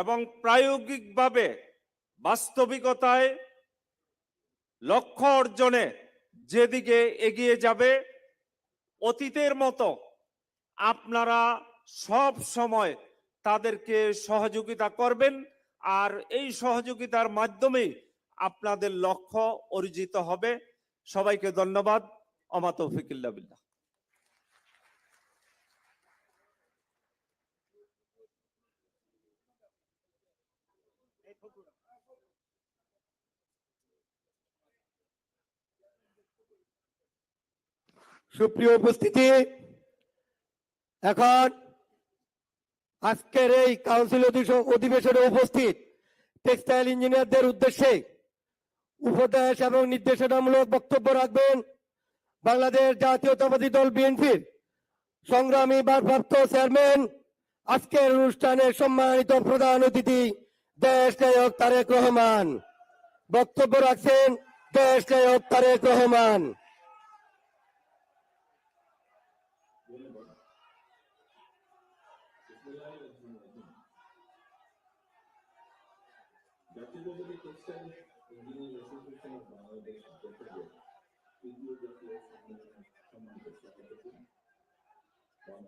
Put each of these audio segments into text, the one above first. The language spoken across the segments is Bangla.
এবং প্রায়োগিকভাবে বাস্তবিকতায় লক্ষ্য অর্জনে যেদিকে এগিয়ে যাবে, অতীতের মতো আপনারা সব সময় তাদেরকে সহযোগিতা করবেন আর এই সহযোগিতার মাধ্যমেই আপনাদের লক্ষ্য অর্জিত হবে। সবাইকে ধন্যবাদ। অমা তৌফিকুল্লাহ বিল্লাহ। সুপ্রিয় উপস্থিতি, এখন আজকের এই কাউন্সিল অধিবেশনে উপস্থিত টেক্সটাইল ইঞ্জিনিয়ারদের উদ্দেশ্যে উপদেশ এবং নির্দেশনামূলক বক্তব্য রাখবেন বাংলাদেশ জাতীয়তাবাদী দল বিএনপির সংগ্রামী ভারপ্রাপ্ত চেয়ারম্যান, আজকের অনুষ্ঠানে সম্মানিত প্রধান অতিথি দেশ নায়ক তারেক রহমান। বক্তব্য রাখছেন দেশ নায়ক তারেক রহমান জাতীয়তাবাদী textile engineering association of Bangladesh যথাযথ তৃতীয় জাতীয় সম্মেলনের সম্মানিত সভাপতি মঞ্চে উপস্থিত বাংলাদেশ জাতীয়তাবাদী দলের সম্মানিত মহাসচিব জনাব মুজিবুর ইসলাম আলমগীর সহ উপস্থিত স্থায়ী কমিটির সদস্য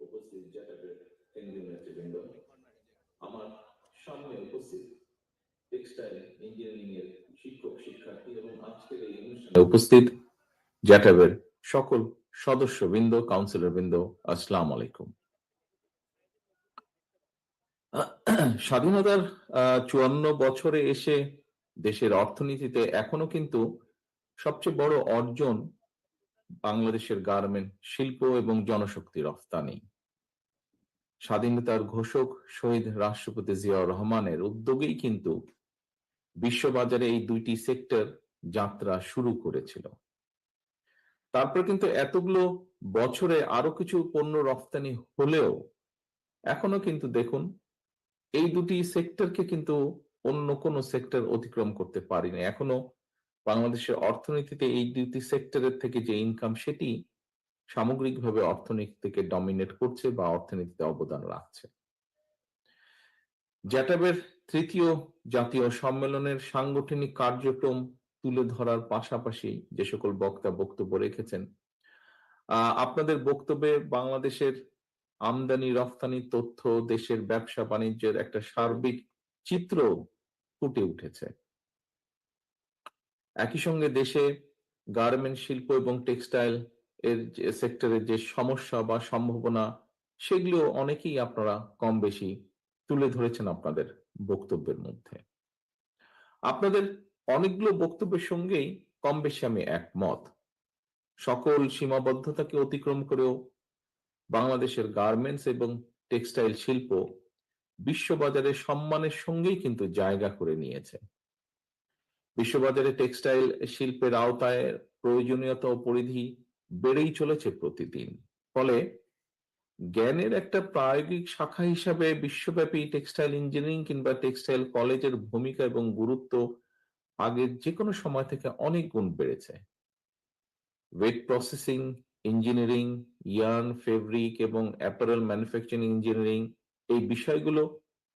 উপস্থিত জ্যাটাবের আমার সামনে উপস্থিত টেক্সটাইল ইঞ্জিনিয়ারিং এর শিক্ষক, শিক্ষার্থী এবং আজকের এই অনুষ্ঠানে উপস্থিত জ্যাটাবের সকল সদস্যবৃন্দ কাউন্সিলর বৃন্দ আসসালাম আলাইকুম। স্বাধীনতার চুয়ান্ন বছরে এসে দেশের অর্থনীতিতে এখনও কিন্তু সবচেয়ে বড় অর্জন বাংলাদেশের গার্মেন্ট, শিল্প এবং জনশক্তি রফতানি। স্বাধীনতার ঘোষক শহীদ রাষ্ট্রপতি জিয়াউর রহমানের উদ্যোগেই কিন্তু বিশ্ববাজারে এই দুইটি সেক্টর যাত্রা শুরু করেছিল। তারপর কিন্তু এতগুলো বছরে আরও কিছু পণ্য রফতানি হলেও এখনও কিন্তু দেখুন এই দুটি সেক্টরকে কিন্তু অন্য কোনো সেক্টর অতিক্রম করতে পারিনি। এখনও বাংলাদেশের অর্থনীতিতে এই দুটি সেক্টরের থেকে যে ইনকাম সেটি সামগ্রিকভাবে অর্থনীতিকে ডমিনেট করছে বা অর্থনীতিতে অবদান রাখছে। জ্যাটাবের তৃতীয় জাতীয় সম্মেলনের সাংগঠনিক কার্যক্রম তুলে ধরার পাশাপাশি যে সকল বক্তা বক্তব্য রেখেছেন আপনাদের বক্তব্যে বাংলাদেশের আমদানি, রফতানি, তথ্য, দেশের ব্যবসা বাণিজ্যের একটা সার্বিক চিত্র ফুটে উঠেছে। একই সঙ্গে দেশে গার্মেন্ট, শিল্প এবং টেক্সটাইল এর সেক্টরের যে সমস্যা বা সম্ভাবনা, সেগুলো অনেকেই আপনারা কম বেশি তুলে ধরেছেন আপনাদের বক্তব্যের মধ্যে। আপনাদের অনেকগুলো বক্তব্যের সঙ্গেই কম বেশি আমি একমত। সকল সীমাবদ্ধতাকে অতিক্রম করেও বাংলাদেশের গার্মেন্টস এবং টেক্সটাইল শিল্প বিশ্ববাজারে সম্মানের সঙ্গেই কিন্তু জায়গা করে নিয়েছে। বিশ্ববাজারে টেক্সটাইল শিল্পের আওতায় প্রয়োজনীয়তা ও পরিধি বেড়েই চলেছে প্রতিদিন। ফলে জ্ঞানের একটা প্রায়োগিক শাখা হিসাবে বিশ্বব্যাপী টেক্সটাইল ইঞ্জিনিয়ারিং কিংবা টেক্সটাইল কলেজের ভূমিকা এবং গুরুত্ব আগের যে কোনো সময় থেকে অনেক গুণ বেড়েছে। Wet processing engineering yarn, fabric এবং অ্যাপারেল ম্যানুফ্যাকচারিং ইঞ্জিনিয়ারিং, এই বিষয়গুলো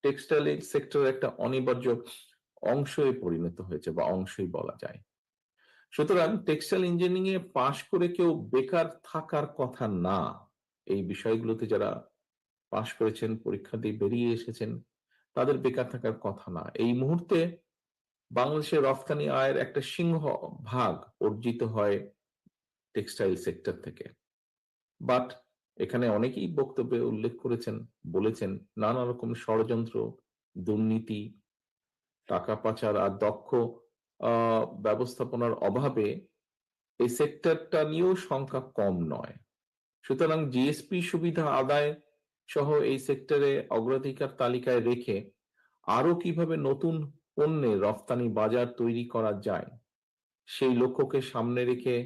টেক্সটাইল সেক্টরের একটা অনিবার্য অংশে পরিণত হয়েছে বা অংশই বলা যায়। সুতরাং টেক্সটাইল ইঞ্জিনিয়ারিং এ পাশ করে কেউ বেকার থাকার কথা না, এই বিষয়গুলোতে যারা পাশ করেছেন, পরীক্ষা দিয়ে বেরিয়ে এসেছেন, তাদের বেকার থাকার কথা না। এই মুহূর্তে বাংলাদেশের রফতানি আয়ের একটা সিংহ ভাগ অর্জিত হয় টেক্সটাইল সেক্টর থেকে। বাট এখানে অনেকেই বক্তব্যে উল্লেখ করেছেন, বলেছেন নানা রকম ষড়যন্ত্র, দুর্নীতি, টাকা পাচার আর দক্ষ ব্যবস্থাপনার অভাবে এই সেক্টরটা নিয়েও সংখ্যা কম নয়। সুতরাং জিএসপি সুবিধা আদায় সহ এই সেক্টরে অগ্রাধিকার তালিকায় রেখে আরও কীভাবে নতুন পণ্যের রফতানি বাজার তৈরি করা যায়, সেই লক্ষ্যকে সামনে রেখে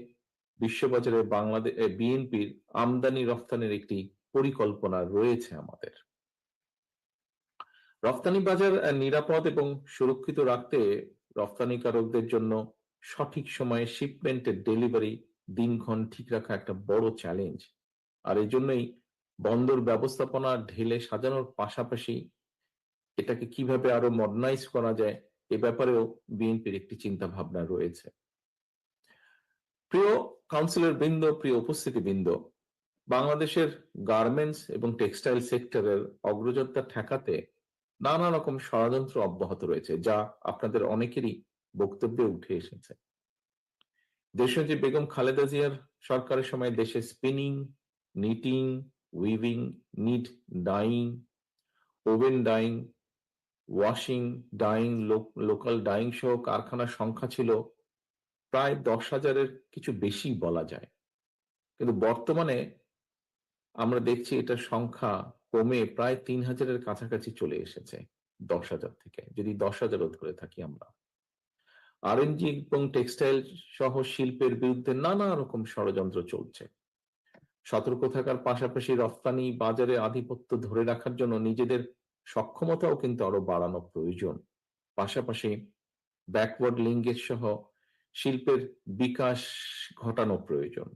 বিশ্ববাজারে বাংলাদেশ বিএনপির আমদানি রফতানির একটি পরিকল্পনা রয়েছে আমাদের। রপ্তানি বাজার নিরাপদ এবং সুরক্ষিত রাখতে রপ্তানিকারকদের জন্য সঠিক সময়ে শিপমেন্টের ডেলিভারি দিনক্ষণ ঠিক রাখা একটা বড় চ্যালেঞ্জ আর এই জন্যই বন্দর ব্যবস্থাপনা ঢেলে সাজানোর পাশাপাশি এটাকে কীভাবে আরও মডার্নাইজ করা যায় এ ব্যাপারেও বিএনপির একটি চিন্তা ভাবনা রয়েছে। প্রিয় কাউন্সিলর বৃন্দ, প্রিয় উপস্থিতি বৃন্দ বাংলাদেশের গার্মেন্টস এবং টেক্সটাইল সেক্টরের অগ্রযাত্রা ঠেকাতে নানা রকম ষড়যন্ত্র অব্যাহত রয়েছে, যা আপনাদের অনেকেরই বক্তব্যে উঠে এসেছে। দেশনেত্রী বেগম খালেদা জিয়ার সরকারের সময় দেশে spinning knitting weaving knit dyeing woven dyeing washing dyeing local dyeing সহ কারখানার সংখ্যা ছিল প্রায় দশ হাজারের কিছু বেশি বলা যায়। কিন্তু বর্তমানে আমরা দেখছি এটার সংখ্যা কমে প্রায় তিন হাজারের কাছাকাছি চলে এসেছে দশ হাজার থেকে, যদি দশ হাজারও ধরে থাকি আমরা। আরএনজি এবং টেক্সটাইল সহ শিল্পের বিরুদ্ধে নানা রকম ষড়যন্ত্র চলছে। সতর্ক থাকার পাশাপাশি রফতানি বাজারে আধিপত্য ধরে রাখার জন্য নিজেদের সক্ষমতাও কিন্তু আরও বাড়ানো প্রয়োজন। পাশাপাশি ব্যাকওয়ার্ড লিঙ্গের সহ শিল্পের বিকাশ ঘটানো প্রয়োজন।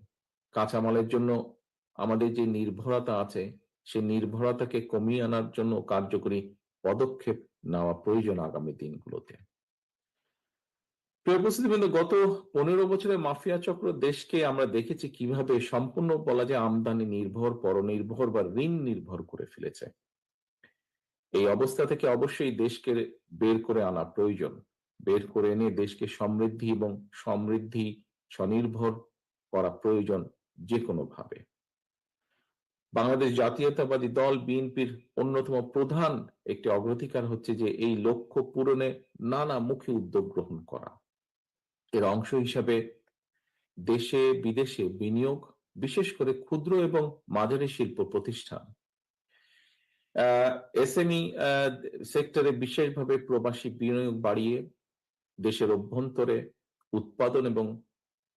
কাঁচামালের জন্য আমাদের যে নির্ভরতা আছে, সে নির্ভরতাকে কমিয়ে আনার জন্য কার্যকরী পদক্ষেপ নেওয়া প্রয়োজন আগামী দিনগুলোতে। গত পনেরো বছরে মাফিয়া চক্র দেশকে আমরা দেখেছি কীভাবে সম্পূর্ণ বলা যায় আমদানি নির্ভর, পরনির্ভর বা ঋণ নির্ভর করে ফেলেছে। এই অবস্থা থেকে অবশ্যই দেশকে বের করে আনা প্রয়োজন। বের করে এনে দেশকে সমৃদ্ধি এবং সমৃদ্ধি স্বনির্ভর করা প্রয়োজন যে কোনো ভাবে বাংলাদেশ জাতীয়তাবাদী দল বিএনপির অন্যতম প্রধান একটি অগ্রাধিকার হচ্ছে যে এই লক্ষ্য পূরণে নানা মুখী উদ্যোগ গ্রহণ করা। এর অংশ হিসাবে দেশে বিদেশে বিনিয়োগ, বিশেষ করে ক্ষুদ্র এবং মাঝারি শিল্প প্রতিষ্ঠান। এসএমই সেক্টরে বিশেষভাবে প্রবাসী বিনিয়োগ বাড়িয়ে দেশের অভ্যন্তরে উৎপাদন এবং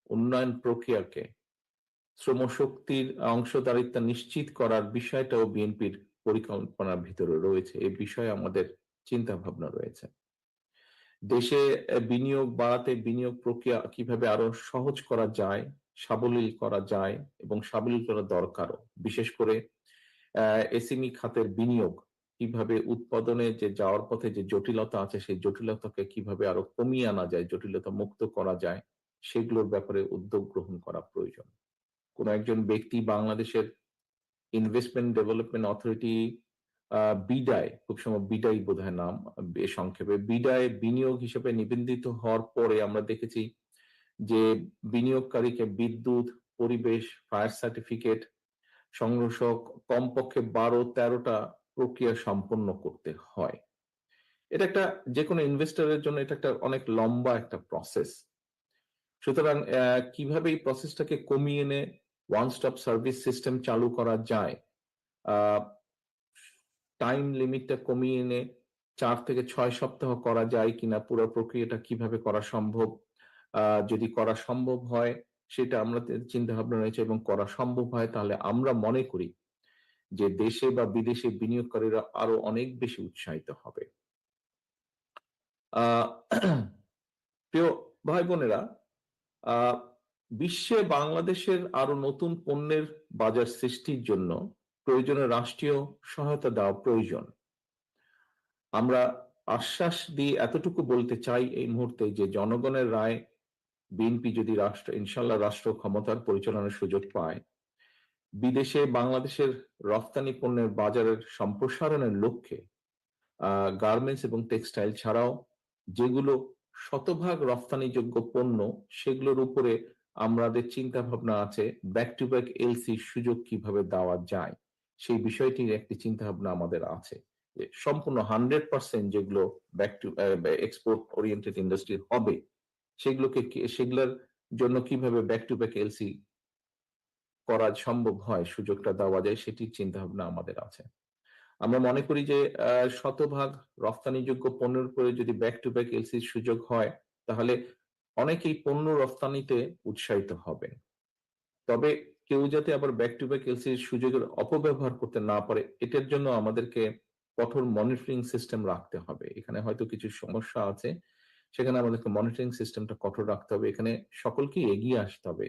উন্নয়ন প্রক্রিয়াকে শ্রমশক্তির অংশদারিত্ব নিশ্চিত করার বিষয়টাও বিএনপির পরিকল্পনার ভিতরে রয়েছে। এই বিষয়ে আমাদের চিন্তা ভাবনা রয়েছে। দেশে বিনিয়োগ বাড়াতে বিনিয়োগ প্রক্রিয়া কীভাবে আরও সহজ করা যায়, সাবলীল করা যায় এবং সাবলীল করা দরকারও। বিশেষ করে এসএমই খাতের বিনিয়োগ কীভাবে উৎপাদনে যে যাওয়ার পথে যে জটিলতা আছে, সেই জটিলতাকে কীভাবে আরও কমিয়ে আনা যায়, জটিলতা মুক্ত করা যায়, সেগুলোর ব্যাপারে উদ্যোগ গ্রহণ করা প্রয়োজন। কোন একজন ব্যক্তি বাংলাদেশের ইনভেস্টমেন্ট ডেভেলপমেন্ট অথরিটি বিডায় খুব সময় বিডাই বোধ হয় নাম সংক্ষেপে বিডায় বিনিয়োগ হিসেবে নিবন্ধিত হওয়ার পরে আমরা দেখেছি যে বিনিয়োগকারীকে বিদ্যুৎ, পরিবেশ ফায়ার সার্টিফিকেট সংগ্রহ কমপক্ষে বারো তেরোটা প্রক্রিয়া সম্পন্ন করতে হয়। এটা একটা যে কোনো ইনভেস্টরের জন্য এটা একটা অনেক লম্বা একটা প্রসেস সুতরাং কীভাবে এই প্রসেসটাকে কমিয়ে এনে ওয়ান স্টপ সার্ভিস সিস্টেম চালু করা যায় টাইম লিমিটটা কমিয়ে এনে চার থেকে ছয় সপ্তাহ করা যায় কিনা, পুরো প্রক্রিয়াটা কীভাবে করা সম্ভব যদি করা সম্ভব হয়, সেটা আমরা চিন্তা ভাবনা রয়েছে এবং করা সম্ভব হয়, তাহলে আমরা মনে করি যে দেশে বা বিদেশে বিনিয়োগকারীরা আরও অনেক বেশি উৎসাহিত হবে। ভাই বোনেরা বিশ্বে বাংলাদেশের আরও নতুন পণ্যের বাজার সৃষ্টির জন্য প্রয়োজনে রাষ্ট্রীয় সহায়তা দেওয়া প্রয়োজন। আমরা আশ্বাস দিয়ে এতটুকু বলতে চাই এই মুহূর্তে যে জনগণের রায় বিএনপি যদি রাষ্ট্র ইনশাল্লাহ রাষ্ট্র ক্ষমতার পরিচালনার সুযোগ পায় বিদেশে বাংলাদেশের রফতানি পণ্যের বাজারের সম্প্রসারণের লক্ষ্যে গার্মেন্টস এবং টেক্সটাইল ছাড়াও যেগুলো শতভাগ রফতানিযোগ্য পণ্য, সেগুলোর উপরে আমাদের চিন্তা ভাবনা আছে ব্যাক টু ব্যাক এলসি সুযোগ কীভাবে দেওয়া যায়, সেই বিষয়টির একটি চিন্তা ভাবনা আমাদের আছে। সম্পূর্ণ হান্ড্রেড পার্সেন্ট যেগুলো back to export oriented industry হবে, সেগুলোকে সেগুলোর জন্য কীভাবে ব্যাক টু ব্যাক এলসি করা সম্ভব হয়, সুযোগটা দেওয়া যায়, সেটির চিন্তা ভাবনা আমাদের আছে। আমরা মনে করি যে শতভাগ রফতানিযোগ্য পণ্যের উপরে যদি ব্যাক টু ব্যাক এলসির সুযোগ হয়, তাহলে অনেকেই পণ্য রফতানিতে উৎসাহিত হবেন। তবে কেউ যাতে আবার ব্যাক টু ব্যাক এলসির সুযোগের অপব্যবহার করতে না পারে, এটার জন্য আমাদেরকে কঠোর মনিটরিং সিস্টেম রাখতে হবে। এখানে হয়তো কিছু সমস্যা আছে। সেখানে আমাদেরকে মনিটরিং সিস্টেমটা কঠোর রাখতে হবে। এখানে সকলকেই এগিয়ে আসতে হবে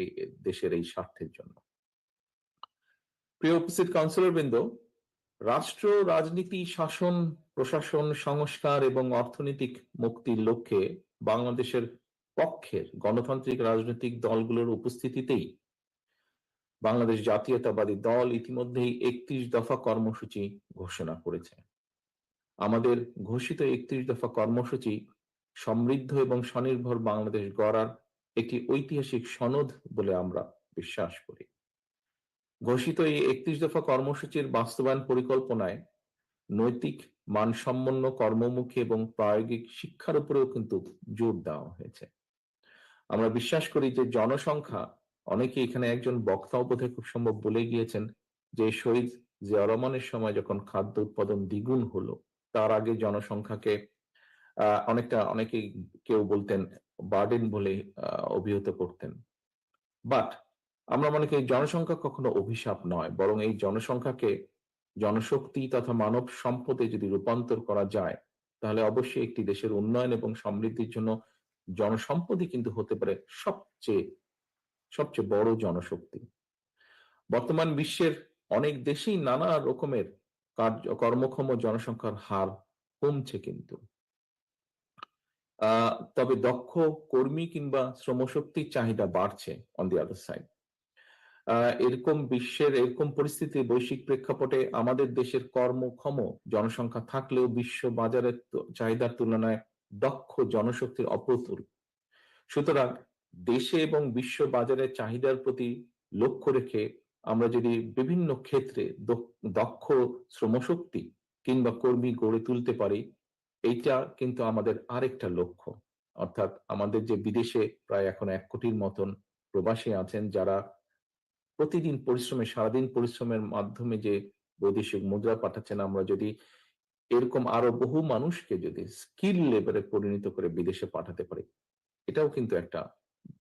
এই দেশের এই স্বার্থের জন্য। প্রিয় উপস্থিত কাউন্সিলর বৃন্দ, রাষ্ট্র, রাজনীতি, শাসন, প্রশাসন, সংস্কার এবং অর্থনৈতিক মুক্তির লক্ষ্যে বাংলাদেশের পক্ষের গণতান্ত্রিক রাজনৈতিক দলগুলোর উপস্থিতিতেই বাংলাদেশ জাতীয়তাবাদী দল ইতিমধ্যেই একত্রিশ দফা কর্মসূচি ঘোষণা করেছে। আমাদের ঘোষিত একত্রিশ দফা কর্মসূচি সমৃদ্ধ এবং স্বনির্ভর বাংলাদেশ গড়ার একটি ঐতিহাসিক সনদ বলে আমরা বিশ্বাস করি। ঘোষিত এই একত্রিশ দফা কর্মসূচির বাস্তবায়ন পরিকল্পনায় নৈতিক, মানসম্পন্ন, কর্মমুখী এবং প্রায়োগিক শিক্ষার উপরেও কিন্তু জোর দেওয়া হয়েছে। আমরা বিশ্বাস করি যে জনসংখ্যা অনেকে এখানে একজন বক্তা বোধহয় খুব সম্ভব বলে গিয়েছেন যে শহীদ জিয়া রহমানের সময় যখন খাদ্য উৎপাদন দ্বিগুণ হলো, তার আগে জনসংখ্যাকে অনেকটা অনেকে কেউ বলতেন, বার্ডেন বলে অভিহিত করতেন। বাট আমরা মনে করি জনসংখ্যা কখনো অভিশাপ নয়, বরং এই জনসংখ্যাকে জনশক্তি তথা মানব সম্পদে যদি রূপান্তর করা যায়, তাহলে অবশ্যই একটি দেশের উন্নয়ন এবং সমৃদ্ধির জন্য জনসম্পদই কিন্তু হতে পারে সবচেয়ে সবচেয়ে বড় জনশক্তি। বর্তমান বিশ্বের অনেক দেশেই নানা রকমের কার্য, কর্মক্ষম জনসংখ্যার হার কমছে কিন্তু। তবে দক্ষ কর্মী কিংবা শ্রমশক্তির চাহিদা বাড়ছে অন দি আদার সাইড এরকম বিশ্বের, এরকম পরিস্থিতি বৈশ্বিক প্রেক্ষাপটে আমাদের দেশের কর্মক্ষম জনসংখ্যা থাকলেও বিশ্ব বাজারের চাহিদার তুলনায় দক্ষ জনশক্তির অপ্রতুল। সুতরাং দেশে এবং বিশ্ব বাজারের চাহিদার প্রতি লক্ষ্য রেখে আমরা যদি বিভিন্ন ক্ষেত্রে দক্ষ- শ্রমশক্তি কিংবা কর্মী গড়ে তুলতে পারি এইটা কিন্তু আমাদের আরেকটা লক্ষ্য। অর্থাৎ আমাদের যে বিদেশে প্রায় এখন এক কোটির মতন প্রবাসী আছেন, যারা প্রতিদিন পরিশ্রমে, সারাদিন পরিশ্রমের মাধ্যমে যে বৈদেশিক মুদ্রা পাঠাচ্ছেন, আমরা যদি এরকম আরও বহু মানুষকে যদি স্কিল লেভেলে পরিণত করে বিদেশে পাঠাতে পারি, এটাও কিন্তু একটা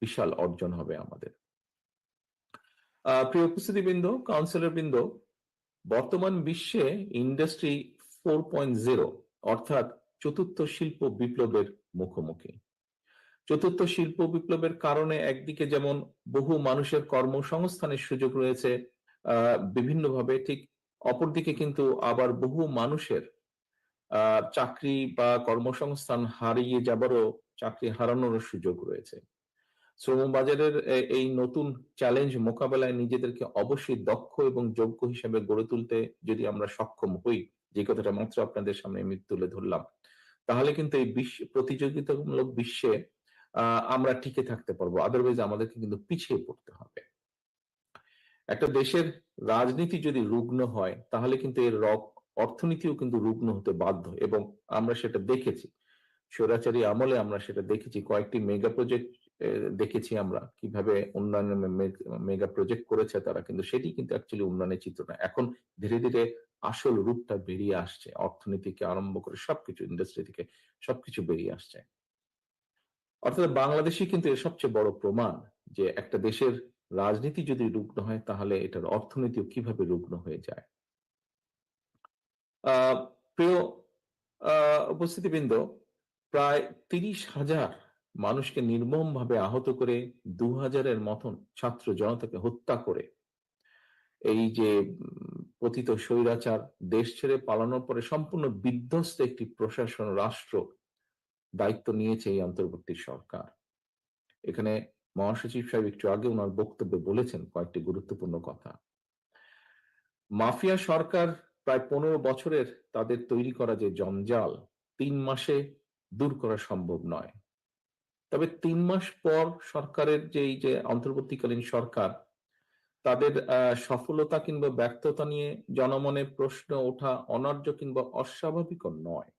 বিশাল অর্জন হবে আমাদের। প্রিয় উপস্থিতিবৃন্দ কাউন্সিলর বৃন্দ, বর্তমান বিশ্বে ইন্ডাস্ট্রি ফোর পয়েন্ট জিরো অর্থাৎ চতুর্থ শিল্প বিপ্লবের মুখোমুখি। চতুর্থ শিল্প বিপ্লবের কারণে একদিকে যেমন বহু মানুষের কর্মসংস্থানের সুযোগ রয়েছে বিভিন্নভাবে ঠিক অপরদিকে কিন্তু আবার বহু মানুষের চাকরি বা কর্মসংস্থান হারিয়ে যাবারও চাকরি হারানোর সুযোগ রয়েছে। শ্রমবাজারের এই নতুন চ্যালেঞ্জ মোকাবেলায় নিজেদেরকে অবশ্যই দক্ষ এবং যোগ্য হিসেবে গড়ে তুলতে যদি আমরা সক্ষম হই, যে কথাটা মাত্র আপনাদের সামনে আমি তুলে ধরলাম তাহলে কিন্তু এই বিশ্ব প্রতিযোগিতামূলক বিশ্বে আমরা টিকে থাকতে পারব। আদারওয়াইজ আমাদেরকে কিন্তু পিছিয়ে পড়তে হবে। একটা দেশের রাজনীতি যদি রুগ্ন হয়, তাহলে কিন্তু এর অর্থনীতিও কিন্তু রুগ্ন হতে বাধ্য। এবং আমরা সেটা দেখেছি। স্বৈরাচারী আমলে আমরা সেটা দেখেছি। কয়েকটি মেগা প্রজেক্ট দেখেছি আমরা কীভাবে উন্নয়নের মেগা প্রজেক্ট করেছে তারা। কিন্তু সেটি কিন্তু অ্যাকচুয়ালি উন্নয়নের চিত্র না এখন ধীরে ধীরে আসল রূপটা বেরিয়ে আসছে, অর্থনীতিকে আরম্ভ করে সবকিছু ইন্ডাস্ট্রি থেকে সবকিছু বেরিয়ে আসছে। অর্থাৎ বাংলাদেশই কিন্তু এর সবচেয়ে বড় প্রমাণ যে একটা দেশের রাজনীতি যদি রুগ্ন হয়, তাহলে এটার অর্থনীতিও কীভাবে রুগ্ন হয়ে যায়। প্রিয় উপস্থিতিবৃন্দ, প্রায় তিরিশ হাজার মানুষকে নির্মমভাবে আহত করে দু হাজারের মতন ছাত্র জনতাকে হত্যা করে, এই যে পতিত স্বৈরাচার দেশ ছেড়ে পালানোর পরে সম্পূর্ণ বিধ্বস্ত একটি প্রশাসন রাষ্ট্র দায়িত্ব নিয়েছে এই অন্তর্বর্তী সরকার। এখানে মহাসচিব সাহেব একটু আগে ওনার বক্তব্যে বলেছেন কয়েকটি গুরুত্বপূর্ণ কথা। মাফিয়া সরকার প্রায় পনেরো বছরের তাদের তৈরি করা যে জঞ্জাল, তিন মাসে দূর করা সম্ভব নয়। তবে তিন মাস পর সরকারের যে এই যে অন্তর্বর্তীকালীন সরকার তাদের সফলতা কিংবা ব্যর্থতা নিয়ে জনমনে প্রশ্ন ওঠা অনার্য কিংবা অস্বাভাবিক নয়।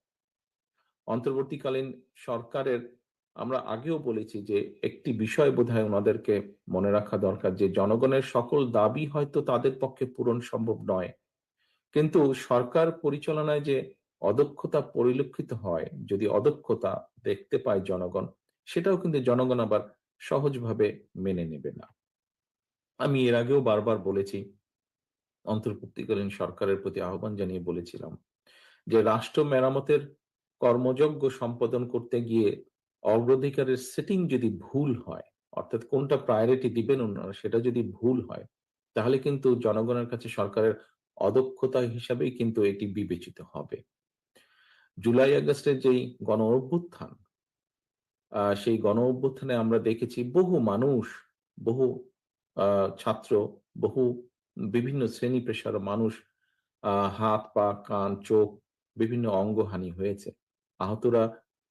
অন্তর্বর্তীকালীন সরকারের, আমরা আগেও বলেছি যে একটি বিষয় বোধহয় ওনাদেরকে মনে রাখা দরকার যে জনগণের সকল দাবি হয়তো তাদের পক্ষে পূরণ সম্ভব নয়। কিন্তু সরকার পরিচালনায় যে অদক্ষতা পরিলক্ষিত হয়, যদি অদক্ষতা দেখতে পায় জনগণ, সেটাও কিন্তু জনগণ আবার সহজভাবে মেনে নেবে না। আমি এর আগেও বারবার বলেছি, অন্তর্ভুক্তিকালীন সরকারের প্রতি আহ্বান জানিয়ে বলেছিলাম যে, রাষ্ট্র মেরামতের কর্মযজ্ঞ সম্পাদন করতে গিয়ে অগ্রাধিকারের সেটিং যদি ভুল হয়, অর্থাৎ কোনটা প্রায়োরিটি দিবেন ওনারা সেটা যদি ভুল হয়, তাহলে কিন্তু জনগণের কাছে সরকারের অদক্ষতা হিসাবেই কিন্তু এটি বিবেচিত হবে। জুলাই আগস্টের যেই গণ অভ্যুত্থান সেই গণ অভ্যুত্থানে আমরা দেখেছি বহু মানুষ, বহু ছাত্র, বহু বিভিন্ন শ্রেণি পেশার মানুষ হাত, পা, কান, চোখ বিভিন্ন অঙ্গহানি হয়েছে। আহতরা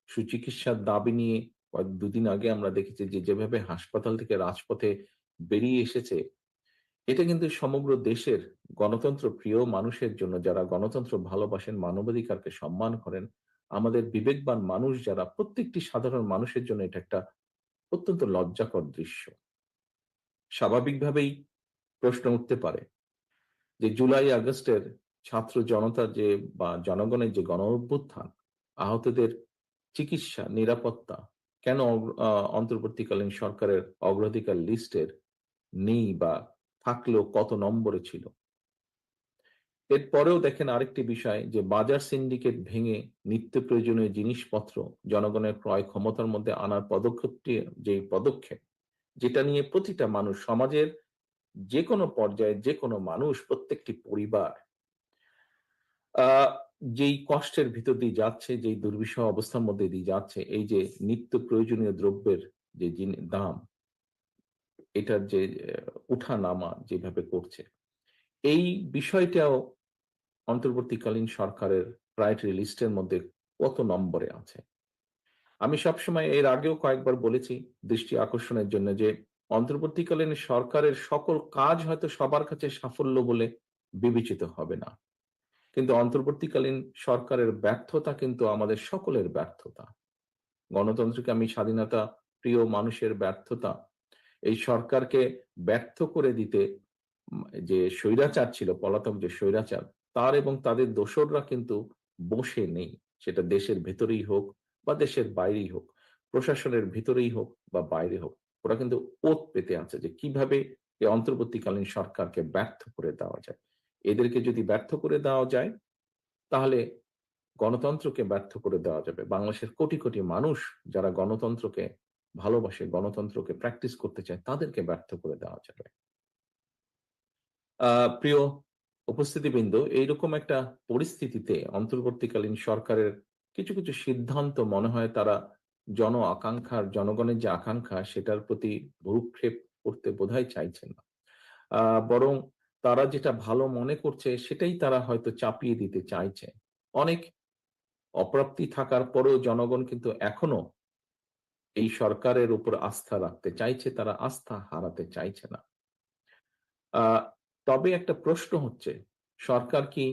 সুচিকিৎসার দাবি নিয়ে কয়েক দুদিন আগে আমরা দেখেছি যে, যেভাবে হাসপাতাল থেকে রাজপথে বেরিয়ে এসেছে, এটা কিন্তু সমগ্র দেশের গণতন্ত্র প্রিয় মানুষের জন্য, যারা গণতন্ত্র ভালোবাসেন, মানবাধিকারকে সম্মান করেন, আমাদের বিবেকবান মানুষ যারা প্রত্যেকটি সাধারণ মানুষের জন্য এটা একটা অত্যন্ত লজ্জাকর দৃশ্য। স্বাভাবিকভাবেই প্রশ্ন উঠতে পারে যে জুলাই, আগস্টের ছাত্র জনতার যে বা জনগণের যে গণ অভ্যুত্থান, আহতদের চিকিৎসা, নিরাপত্তা কেন অন্তর্বর্তীকালীন সরকারের অগ্রাধিকার লিস্টের নেই বা থাকলেও কত নম্বরে ছিল? এরপরেও দেখেন আরেকটি বিষয় যে বাজার সিন্ডিকেট ভেঙে নিত্য প্রয়োজনীয় জিনিসপত্র জনগণের ক্রয় ক্ষমতার মধ্যে আনার পদক্ষেপটি যে পদক্ষেপ যেটা নিয়ে প্রতিটা মানুষ, সমাজের যে কোনো পর্যায়ে যে কোনো মানুষ, প্রত্যেকটি পরিবার যেই কষ্টের ভিতর দিয়ে যাচ্ছে, যেই দুর্বিষহ অবস্থার মধ্যে দিয়ে যাচ্ছে, এই যে নিত্য প্রয়োজনীয় দ্রব্যের যে দাম, এটার যে উঠা নামা যেভাবে করছে, এই বিষয়টাও অন্তর্বর্তীকালীন সরকারের প্রায়োরিটি লিস্টের মধ্যে কত নম্বরে আছে? আমি সবসময় এর আগেও কয়েকবার বলেছি দৃষ্টি আকর্ষণের জন্য যে অন্তর্বর্তীকালীন সরকারের সকল কাজ হয়তো সবার কাছে সাফল্য বলে বিবেচিত হবে না। কিন্তু অন্তর্বর্তীকালীন সরকারের ব্যর্থতা কিন্তু আমাদের সকলের ব্যর্থতা। গণতন্ত্রকে আমি স্বাধীনতা, প্রিয় মানুষের ব্যর্থতা, এই সরকারকে ব্যর্থ করে দিতে যে স্বৈরাচার ছিল, পলাতক যে স্বৈরাচার, তার এবং তাদের দোসররা কিন্তু বসে নেই। সেটা দেশের ভেতরেই হোক বা দেশের বাইরেই হোক, প্রশাসনের ভিতরেই হোক বা বাইরে হোক, ওরা কিন্তু ওত পেতে আছে যে কীভাবে এই অন্তর্বর্তীকালীন সরকারকে ব্যর্থ করে দেওয়া যায়। এদেরকে যদি ব্যর্থ করে দেওয়া যায়, তাহলে গণতন্ত্রকে ব্যর্থ করে দেওয়া যাবে। বাংলাদেশের কোটি কোটি মানুষ যারা গণতন্ত্রকে ভালোবাসে, গণতন্ত্রকে প্র্যাকটিস করতে চায়, তাদেরকে ব্যর্থ করে দেওয়া যাবে। প্রিয় উপস্থিতিবৃন্দ, এইরকম একটা পরিস্থিতিতে অন্তর্বর্তীকালীন সরকারের কিছু কিছু সিদ্ধান্ত মনে হয় তারা জন আকাঙ্ক্ষার, জনগণের যে আকাঙ্ক্ষা সেটার প্রতি ভ্রুক্ষেপ করতে বোধহয় চাইছেন না। বরং তারা যেটা ভালো মনে করছে সেটাই তারা হয়তো চাপিয়ে দিতে চাইছে। অনেক অপ্রাপ্তি থাকার পরেও জনগণ কিন্তু এখনও এই সরকারের উপর আস্থা রাখতে চাইছে, তারা আস্থা হারাতে চাইছে না। তবে একটা প্রশ্ন হচ্ছে, সরকার কি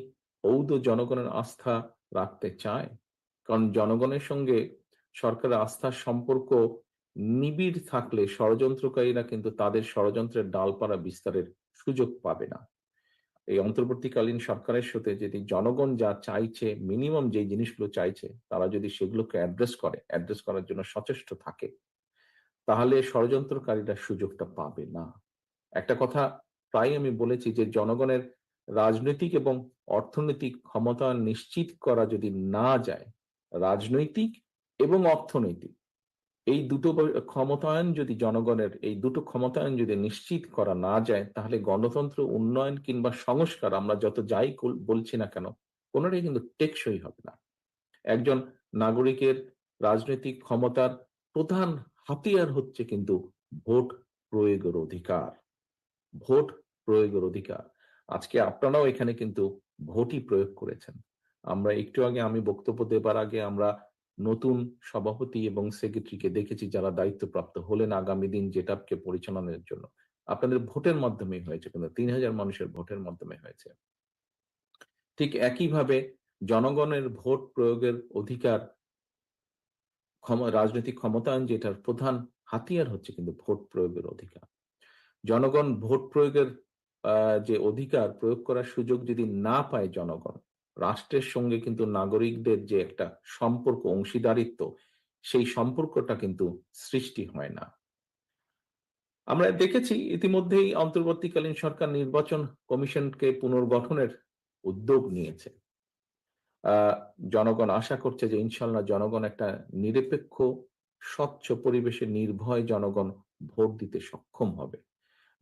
ঔদ জনগণের আস্থা রাখতে চায়? কারণ জনগণের সঙ্গে সরকারের আস্থার সম্পর্ক নিবিড় থাকলে ষড়যন্ত্রকারীরা কিন্তু তাদের ষড়যন্ত্রের ডালপালা বিস্তারের সুযোগ পাবে না। এই অন্তর্বর্তীকালীন সরকারের সাথে যদি জনগণ যা চাইছে মিনিমাম যে জিনিসগুলো চাইছে, তারা যদি সেগুলোকে অ্যাড্রেস করে অ্যাড্রেস করার জন্য সচেষ্ট থাকে, তাহলে ষড়যন্ত্রকারীরা সুযোগটা পাবে না। একটা কথা প্রায় আমি বলেছি যে জনগণের রাজনৈতিক এবং অর্থনৈতিক ক্ষমতা নিশ্চিত করা যদি না যায় রাজনৈতিক এবং অর্থনৈতিক। এই দুটো ক্ষমতায়ন যদি জনগণের, এই দুটো ক্ষমতায়ন যদি নিশ্চিত করা না যায়, তাহলে গণতন্ত্র উন্নয়ন কিংবা সংস্কার আমরা যত যাই বলছি না কেন, কোনোটাই কিন্তু টেকসই হবে না। একজন নাগরিকের রাজনৈতিক ক্ষমতার প্রধান হাতিয়ার হচ্ছে কিন্তু ভোট প্রয়োগের অধিকার। ভোট প্রয়োগের অধিকার। আজকে আপনারাও এখানে কিন্তু ভোটই প্রয়োগ করেছেন। আমরা একটু আগে আমি বক্তব্য দেবার আগে আমরা নতুন সভাপতি এবং সেক্রেটারিকে দেখেছি যারা দায়িত্বপ্রাপ্ত হলেন আগামী দিন জেটাপকে পরিচালনার জন্য। আপনাদের ভোটের মাধ্যমে হয়েছে কিন্তু তিন হাজার মানুষের ভোটের মাধ্যমে হয়েছে। ঠিক একইভাবে জনগণের ভোট প্রয়োগের অধিকার রাজনৈতিক ক্ষমতায়ন যেটার প্রধান হাতিয়ার হচ্ছে কিন্তু ভোট প্রয়োগের অধিকার। জনগণ ভোট প্রয়োগের যে অধিকার প্রয়োগ করার সুযোগ যদি না পায় জনগণ রাষ্ট্রের সঙ্গে কিন্তু নাগরিকদের যে একটা সম্পর্ক, অংশীদারিত্ব, সেই সম্পর্কটা কিন্তু সৃষ্টি হয় না। আমরা দেখেছি ইতিমধ্যেই অন্তর্বর্তীকালীন সরকার নির্বাচন কমিশনকে পুনর্গঠনের উদ্যোগ নিয়েছে। জনগণ আশা করছে যে ইনশাল্লাহ জনগণ একটা নিরপেক্ষ, স্বচ্ছ পরিবেশে নির্ভয় জনগণ ভোট দিতে সক্ষম হবে।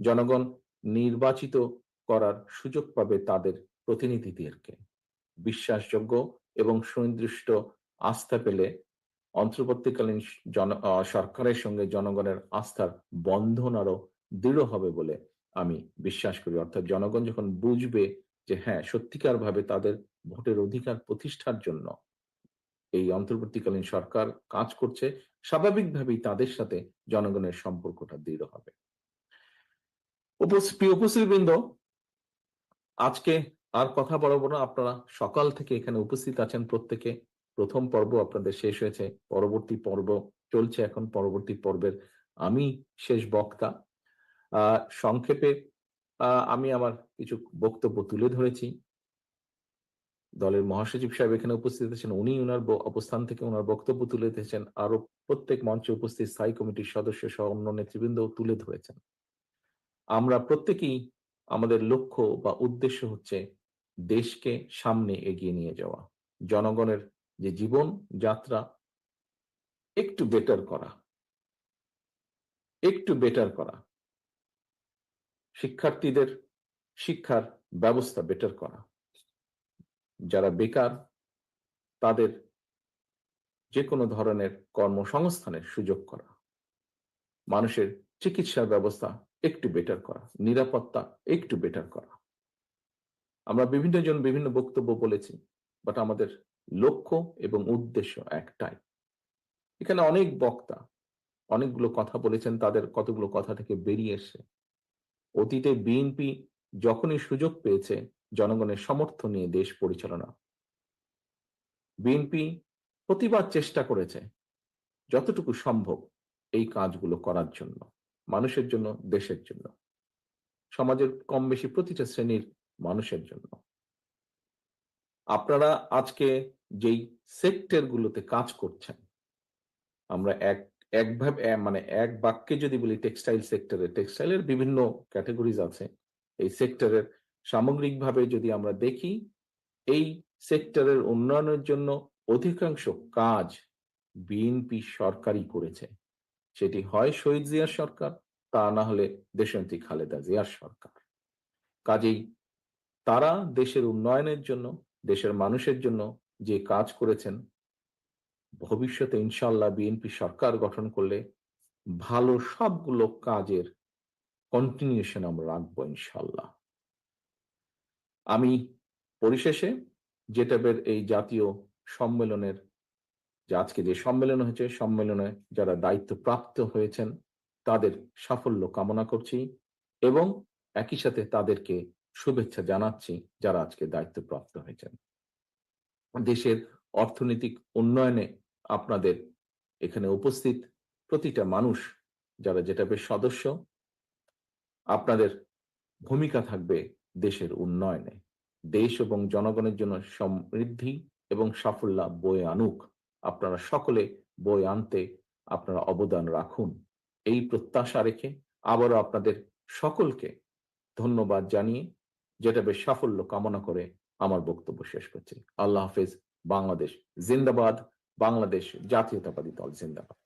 জনগণ নির্বাচিত করার সুযোগ পাবে তাদের প্রতিনিধিদেরকে। বিশ্বাসযোগ্য এবং সুনির্দিষ্ট আস্থা পেলে অন্তর্বর্তীকালীন জন সরকারের সঙ্গে জনগণের আস্থার বন্ধন আরও দৃঢ় হবে বলে আমি বিশ্বাস করি। অর্থাৎ জনগণ যখন বুঝবে যে হ্যাঁ সত্যিকার ভাবে তাদের ভোটের অধিকার প্রতিষ্ঠার জন্য এই অন্তর্বর্তীকালীন সরকার কাজ করছে, স্বাভাবিকভাবেই তাদের সাথে জনগণের সম্পর্কটা দৃঢ় হবে। উপস্থিতবৃন্দ, আজকে আর কথা বলব না, আপনারা সকাল থেকে এখানে উপস্থিত আছেন প্রত্যেকে। প্রথম পর্ব আপনাদের শেষ হয়েছে, পরবর্তী পর্ব চলছে এখন, পরবর্তী পর্বের আমি শেষ বক্তা। সংক্ষেপে আমি আমার কিছু বক্তব্য তুলে ধরেছি। দলের মহাসচিব সাহেব এখানে উপস্থিত আছেন, উনি ওনার অবস্থান থেকে ওনার বক্তব্য তুলে ধরেছেন আরও প্রত্যেক মঞ্চে উপস্থিত স্থায়ী কমিটির সদস্য সহ অন্য নেতৃবৃন্দ তুলে ধরেছেন। আমরা প্রত্যেকেই আমাদের লক্ষ্য বা উদ্দেশ্য হচ্ছে দেশকে সামনে এগিয়ে নিয়ে যাওয়া। জনগণের যে জীবন যাত্রা, একটু বেটার করা। একটু বেটার করা। শিক্ষার্থীদের শিক্ষার ব্যবস্থা বেটার করা। যারা বেকার, তাদের যে কোনো ধরনের কর্মসংস্থানের সুযোগ করা। মানুষের চিকিৎসার ব্যবস্থা একটু বেটার করা। নিরাপত্তা একটু বেটার করা। আমরা বিভিন্ন জন বিভিন্ন বক্তব্য বলেছি বাট আমাদের লক্ষ্য এবং উদ্দেশ্য একটাই। এখানে অনেক বক্তা অনেকগুলো কথা বলেছেন, তাদের কতগুলো কথা থেকে বেরিয়ে এসে অতীতে বিএনপি যখনই সুযোগ পেয়েছে, জনগণের সমর্থন নিয়ে দেশ পরিচালনা। বিএনপি প্রতিবার চেষ্টা করেছে যতটুকু সম্ভব এই কাজগুলো করার জন্য, মানুষের জন্য, দেশের জন্য। সমাজের কম বেশি প্রতিটা শ্রেণির মানুষের জন্য। আপনারা আজকে যেই সেক্টর গুলোতে কাজ করছেন, আমরা এক একভাবে মানে এক বাক্যে যদি বলি টেক্সটাইল সেক্টরে টেক্সটাইলের বিভিন্ন ক্যাটাগরিজ আছে। এই সেক্টরের সামগ্রিকভাবে যদি আমরা দেখি, এই সেক্টরের উন্নয়নের জন্য অধিকাংশ কাজ বিএনপি সরকারই করেছে। সেটি হয় শহীদ জিয়ার সরকার, তা না হলে দেশনেত্রী খালেদা জিয়ার সরকার। কাজেই তারা দেশের উন্নয়নের জন্য, দেশের মানুষের জন্য যে কাজ করেছেন, ভবিষ্যতে ইনশাল্লাহ বিএনপি সরকার গঠন করলে ভালো সবগুলো কাজের কন্টিনিউশন আমরা রাখব ইনশাল্লাহ আমি পরিশেষে জেটাবের এই জাতীয় সম্মেলনের, যে আজকে যে সম্মেলন হয়েছে, সম্মেলনে যারা দায়িত্ব প্রাপ্ত হয়েছেন, তাদের সাফল্য কামনা করছি এবং একই সাথে তাদেরকে শুভেচ্ছা জানাচ্ছি যারা আজকে দায়িত্বপ্রাপ্ত হয়েছেন। দেশের অর্থনৈতিক উন্নয়নে আপনাদের এখানে উপস্থিত প্রতিটা মানুষ যারা জেটাবের সদস্য, আপনাদের ভূমিকা থাকবে দেশের উন্নয়নে। দেশ এবং জনগণের জন্য সমৃদ্ধি এবং সাফল্য বয়ে আনুক। আপনারা সকলে বয়ে আনতে আপনারা অবদান রাখুন। এই প্রত্যাশা রেখে আবারও আপনাদের সকলকে ধন্যবাদ জানিয়ে যেটা বেশ সাফল্য কামনা করে আমার বক্তব্য শেষ করছি। আল্লাহ হাফেজ। বাংলাদেশ জিন্দাবাদ। বাংলাদেশ জাতীয়তাবাদী দল জিন্দাবাদ।